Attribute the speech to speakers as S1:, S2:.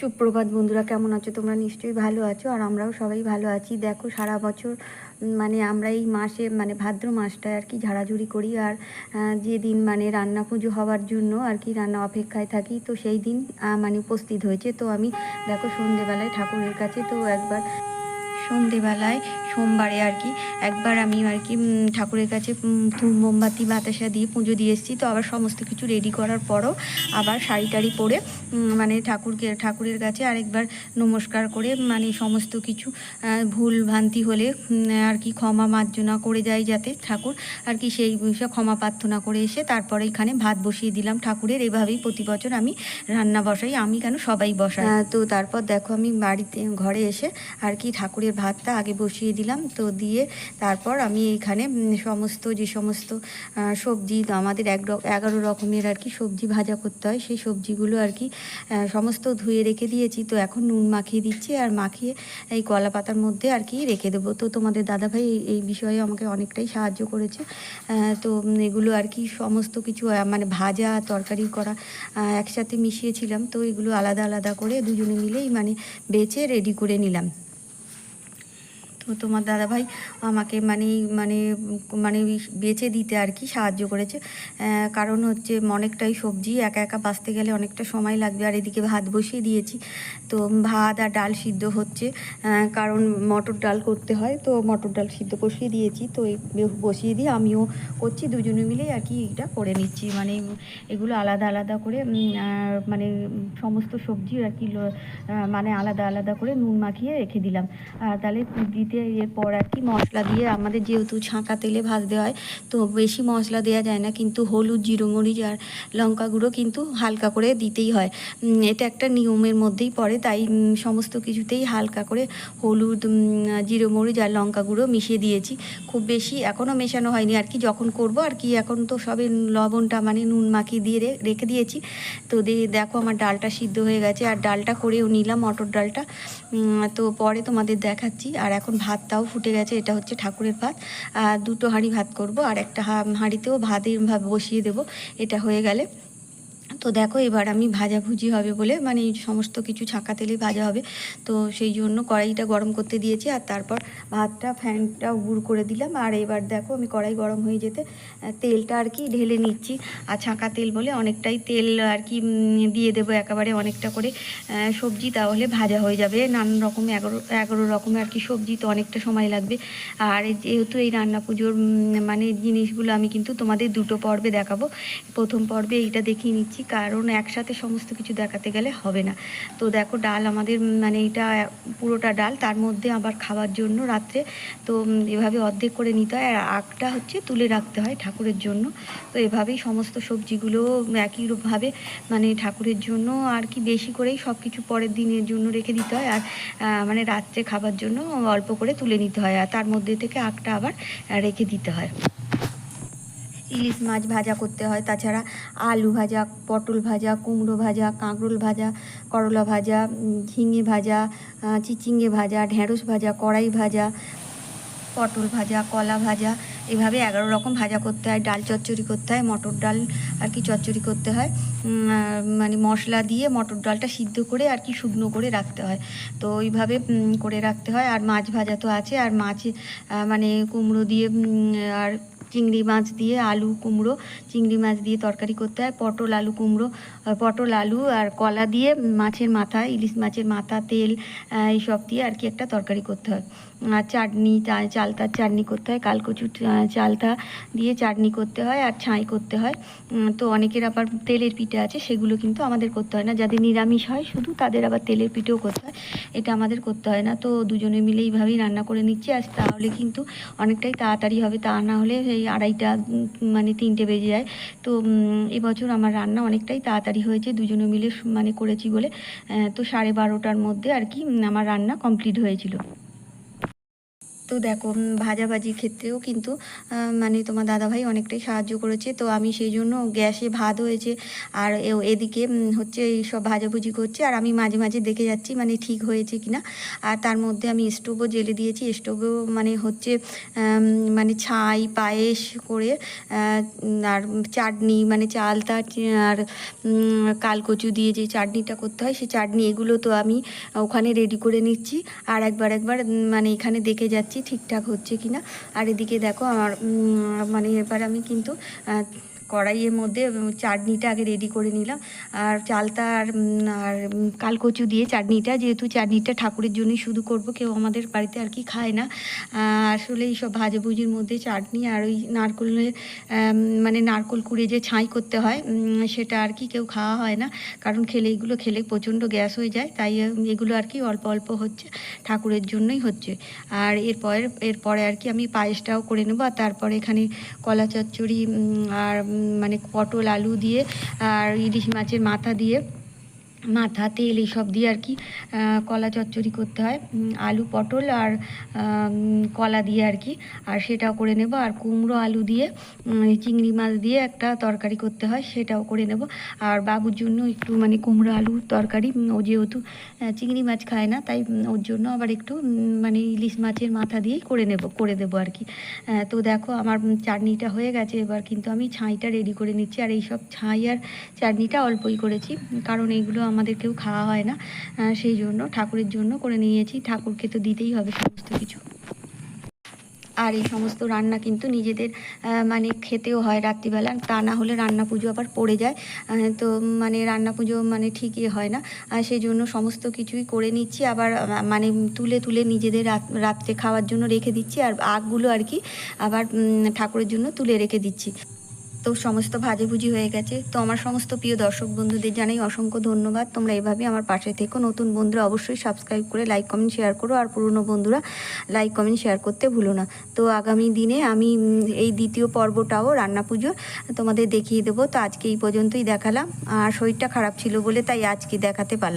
S1: সুপ্রভাত বন্ধুরা, কেমন আছো? তোমরা নিশ্চয়ই ভালো আছো আর আমরাও সবাই ভালো আছি। দেখো, সারা বছর মানে আমরা এই মাসে মানে ভাদ্র মাসটায় আর কি ঝাড়াঝুড়ি করি আর যেদিন মানে রান্না পুজো হওয়ার জন্য আর কি রান্না অপেক্ষায় থাকি, তো সেই দিন মানে উপস্থিত হয়েছে। তো আমি, দেখো, সন্ধেবেলায় ঠাকুরের কাছে তো একবার সন্ধেবেলায়, সোমবারে আর কি, একবার আমি আর কি ঠাকুরের কাছে ধূপ, মোমবাতি, বাতাসা দিয়ে পুজো দিয়ে এসেছি। তো আবার সমস্ত কিছু রেডি করার পরও আবার শাড়ি টাড়ি পরে মানে ঠাকুরকে, ঠাকুরের কাছে আরেকবার নমস্কার করে মানে সমস্ত কিছু ভুল ভ্রান্তি হলে আর কি ক্ষমা মার্জনা করে যায় যাতে ঠাকুর আর কি সেই বিষয়ে ক্ষমা প্রার্থনা করে এসে তারপরে এখানে ভাত বসিয়ে দিলাম ঠাকুরের। এভাবেই প্রতি বছর আমি রান্না বসাই, আমি কেন সবাই বসাই? তো তারপর দেখো আমি বাড়িতে, ঘরে এসে আর কি ঠাকুরের ভাতটা আগে বসিয়ে দিলাম। তো দিয়ে তারপর আমি এখানে সমস্ত যে সমস্ত সবজি আমাদের এক এগারো রকমের আর কি সবজি ভাজা করতে হয়, সেই সবজিগুলো আর কি সমস্ত ধুয়ে রেখে দিয়েছি। তো এখন নুন মাখিয়ে দিচ্ছি আর মাখিয়ে এই কলা পাতার মধ্যে আর কি রেখে দেবো। তো তোমাদের দাদাভাই এই বিষয়ে আমাকে অনেকটাই সাহায্য করেছে। তো এগুলো আর কি সমস্ত কিছু মানে ভাজা, তরকারি করা একসাথে মিশিয়েছিলাম। তো এগুলো আলাদা আলাদা করে দুজনে মিলেই মানে বেছে রেডি করে নিলাম। তো তোমার দাদাভাই আমাকে মানে মানে মানে বেচে দিতে আর কি সাহায্য করেছে। কারণ হচ্ছে অনেকটাই সবজি, একা একা বাঁচতে গেলে অনেকটা সময় লাগবে। আর এদিকে ভাত বসিয়ে দিয়েছি। তো ভাত আর ডাল সিদ্ধ হচ্ছে। কারণ মটর ডাল করতে হয়, তো মটর ডাল সিদ্ধ বসিয়ে দিয়েছি। তো বসিয়ে দিয়ে আমিও করছি, দুজনে মিলেই আর কি এটা করে নিচ্ছি। মানে এগুলো আলাদা আলাদা করে মানে সমস্ত সবজি আর কি মানে আলাদা আলাদা করে নুন মাখিয়ে রেখে দিলাম। তাহলে দিতে এরপর আর কি মশলা দিয়ে আমাদের যেহেতু ছাঁকা তেলে ভাজতে হয় তো বেশি মশলা দেওয়া যায় না কিন্তু হলুদ জিরো মরিচ আর লঙ্কা গুঁড়ো কিন্তু হালকা করে দিতেই হয়। এটা একটা নিয়মের মধ্যেই পড়ে তাই সমস্ত কিছুতেই হালকা করে হলুদ উম, জিরো মরিচ আর লঙ্কা গুঁড়ো মিশিয়ে দিয়েছি। খুব বেশি এখনও মেশানো হয়নি আর কি যখন করব আর কি এখন তো সবে লবণটা মানে নুন মাখিয়ে দিয়ে রেখে দিয়েছি। তো দিয়ে দেখো আমার ডালটা সিদ্ধ হয়ে গেছে আর ডালটা করেও নিলাম মটর ডালটা। তো পরে তোমাদের দেখাচ্ছি আর এখন ভাতটাও ফুটে গেছে, এটা হচ্ছে ঠাকুরের ভাত। দুটো হাঁড়ি ভাত করব, আর একটা হাঁড়িতেও ভাত বসিয়ে দেব, এটা হয়ে গেলে। তো দেখো, এবার আমি ভাজাভুজি হবে বলে মানে সমস্ত কিছু ছাঁকা তেলে ভাজা হবে। তো সেই জন্য কড়াইটা গরম করতে দিয়েছি আর তারপর ভাতটা, ফ্যানটা গুড় করে দিলাম। আর এবার দেখো, আমি কড়াই গরম হয়ে যেতে তেলটা আর কি ঢেলে নিচ্ছি। আর ছাঁকা তেল বলে অনেকটাই তেল আর কি দিয়ে দেবো একেবারে অনেকটা করে সবজি, তাহলে ভাজা হয়ে যাবে। নানান রকম, এগারো এগারো রকমের আর কি সবজি, তো অনেকটা সময় লাগবে। আর যেহেতু এই রান্না পুজোর মানে জিনিসগুলো আমি কিন্তু তোমাদের দুটো পর্বে দেখাবো। প্রথম পর্বে এইটা দেখিয়ে নিচ্ছি। কারণ একসাথে সমস্ত কিছু দেখাতে গেলে হবে না। তো দেখো ডাল আমাদের মানে এটা পুরোটা ডাল, তার মধ্যে আবার খাওয়ার জন্য রাত্রে, তো এভাবে অর্ধেক করে নিতে হয়, আর আগটা হচ্ছে তুলে রাখতে হয় ঠাকুরের জন্য। তো এভাবেই সমস্ত সবজিগুলো একইভাবে মানে ঠাকুরের জন্য আর কি বেশি করেই সব কিছু পরের দিনের জন্য রেখে দিতে হয়, আর মানে রাত্রে খাবার জন্য অল্প করে তুলে নিতে হয়, আর তার মধ্যে থেকে আগটা আবার রেখে দিতে হয়। ইলিশ মাছ ভাজা করতে হয়। তাছাড়া আলু ভাজা, পটল ভাজা, কুমড়ো ভাজা, কাঁকরোল ভাজা, করলা ভাজা ঝিঙে ভাজা চিচিঙ্গে ভাজা, ঢেঁড়স ভাজা, কড়াই ভাজা, পটল ভাজা, কলা ভাজা, এভাবে এগারো রকম ভাজা করতে হয়। ডাল চচ্চড়ি করতে হয়, মটর ডাল আর কি চচ্চড়ি করতে হয়। মানে মশলা দিয়ে মটর ডালটা সিদ্ধ করে আর কি শুকনো করে রাখতে হয়। তো ওইভাবে করে রাখতে হয়। আর মাছ ভাজা তো আছে। আর মাছ মানে কুমড়ো দিয়ে আর চিংড়ি মাছ দিয়ে আলু কুমড়ো, চিংড়ি মাছ দিয়ে তরকারি করতে হয়, পটল, আলু কুমড়ো পটল, আলু আর কলা দিয়ে মাছের মাথা, ইলিশ মাছের মাথা, তেল এইসব দিয়ে আর কি একটা তরকারি করতে হয়। চাটনি চালতার চাটনি করতে হয় কালকচু চা- চালতা দিয়ে চাটনি করতে হয় আর ছাই করতে হয়। তো অনেকের আবার তেলের পিঠে আছে, সেগুলো কিন্তু আমাদের করতে হয় না। যাদের নিরামিষ হয়, শুধু তাদের আবার তেলের পিঠেও করতে হয়, এটা আমাদের করতে হয় না। তো দুজনে মিলে এইভাবেই রান্না করে নিচ্ছি। আর তাহলে কিন্তু অনেকটাই তাড়াতাড়ি হবে। তা না হলে এই আড়াইটা মানে তিনটে বেজে যায়। তো এবছর আমার রান্না অনেকটাই তাড়াতাড়ি হয়েছে। দুজনে মিলে মানে করেছি বলে তো সাড়ে বারোটার মধ্যে আর কি আমার রান্না কমপ্লিট হয়েছিল। তো দেখো ভাজাভাজির ক্ষেত্রেও কিন্তু মানে তোমার দাদাভাই অনেকটাই সাহায্য করেছে। তো আমি সেই জন্য গ্যাসে ভাত হয়েছে, আর এদিকে হচ্ছে এই সব ভাজাভুজি করছে, আর আমি মাঝে মাঝে দেখে যাচ্ছি মানে ঠিক হয়েছে কিনা। আর তার মধ্যে আমি স্টোভও জেলে দিয়েছি, স্টোভেও মানে হচ্ছে মানে ছাই, পায়েস করে আর চাটনি মানে চালতা আর কালকচু দিয়ে যে চাটনিটা করতে হয় সেই চাটনি এগুলো তো আমি ওখানে রেডি করে নিচ্ছি। আর একবার একবার মানে এখানে দেখে যাচ্ছি ঠিকঠাক হচ্ছে কিনা? আর এদিকে দেখো আমার মানে এবার আমি কিন্তু কড়াইয়ের মধ্যে চাটনিটা আগে রেডি করে নিলাম। আর চালতা আর আর কালকচু দিয়ে চাটনিটা, যেহেতু চাটনিটা ঠাকুরের জন্যই শুধু করব, কেউ আমাদের বাড়িতে আর কি খায় না। আসলে এই সব ভাজাভুজির মধ্যে চাটনি আর ওই নারকলের মানে নারকল কুড়ে যে ছাই করতে হয় সেটা আর কি কেউ খাওয়া হয় না। কারণ খেলে, এগুলো খেলে প্রচণ্ড গ্যাস হয়ে যায়, তাই এগুলো আর কি অল্প অল্প হচ্ছে, ঠাকুরের জন্যই হচ্ছে। আর এরপরে এরপরে আর কি আমি পায়েসটাও করে নেব, আর তারপরে এখানে কলা চচ্চড়ি আর মানে পটল আলু দিয়ে আর ইলিশ মাছের মাথা দিয়ে মাথা, তেল এইসব দিয়ে আর কি কলা চচ্চড়ি করতে হয় আলু, পটল আর কলা দিয়ে আর কি, আর সেটাও করে নেব। আর কুমড়ো আলু দিয়ে চিংড়ি মাছ দিয়ে একটা তরকারি করতে হয়, সেটাও করে নেব। আর বাবুর জন্য একটু মানে কুমড়ো আলু তরকারি ও যেহেতু চিংড়ি মাছ খায় না, তাই ওর জন্য আবার একটু মানে ইলিশ মাছের মাথা দিয়েই করে নেব, করে দেবো আর কি। তো দেখো আমার চাটনিটা হয়ে গেছে, এবার কিন্তু আমি ছাইটা রেডি করে নিচ্ছি। আর এইসব ছাই আর চাটনিটা অল্পই করেছি, কারণ এইগুলো আমাদের কেউ খাওয়া হয় না সেই জন্য, ঠাকুরের জন্য করে নিয়েছি। ঠাকুরকে তো দিতেই হবে সমস্ত কিছু। আর এই সমস্ত রান্না কিন্তু নিজেদের মানে খেতেও হয় রাত্রিবেলা। তা না হলে রান্না পুজো আবার পড়ে যায়। তো মানে রান্না পুজো মানে ঠিকই হয় না। আর সেই জন্য সমস্ত কিছুই করে নিচ্ছি। আবার মানে তুলে তুলে নিজেদের রাত, রাত্রে খাওয়ার জন্য রেখে দিচ্ছি। আর আগগুলো আর কি আবার ঠাকুরের জন্য তুলে রেখে দিচ্ছি। তো সমস্ত ভাজিভুজি হয়ে গেছে। তো আমার সমস্ত প্রিয় দর্শক বন্ধুদের জানাই অসংখ্য ধন্যবাদ। তোমরা এভাবে আমার পাশে থেকো। নতুন বন্ধুরা অবশ্যই সাবস্ক্রাইব করে লাইক কমেন্ট শেয়ার করো। আর পুরনো বন্ধুরা লাইক কমেন্ট শেয়ার করতে ভুলো না। তো আগামী দিনে আমি এই দ্বিতীয় পর্বটাও রান্না পুজোর তোমাদের দেখিয়ে দেবো। তো আজকে এই পর্যন্তই দেখালাম। আর শরীরটা খারাপ ছিল বলে তাই আজকে দেখাতে পারলাম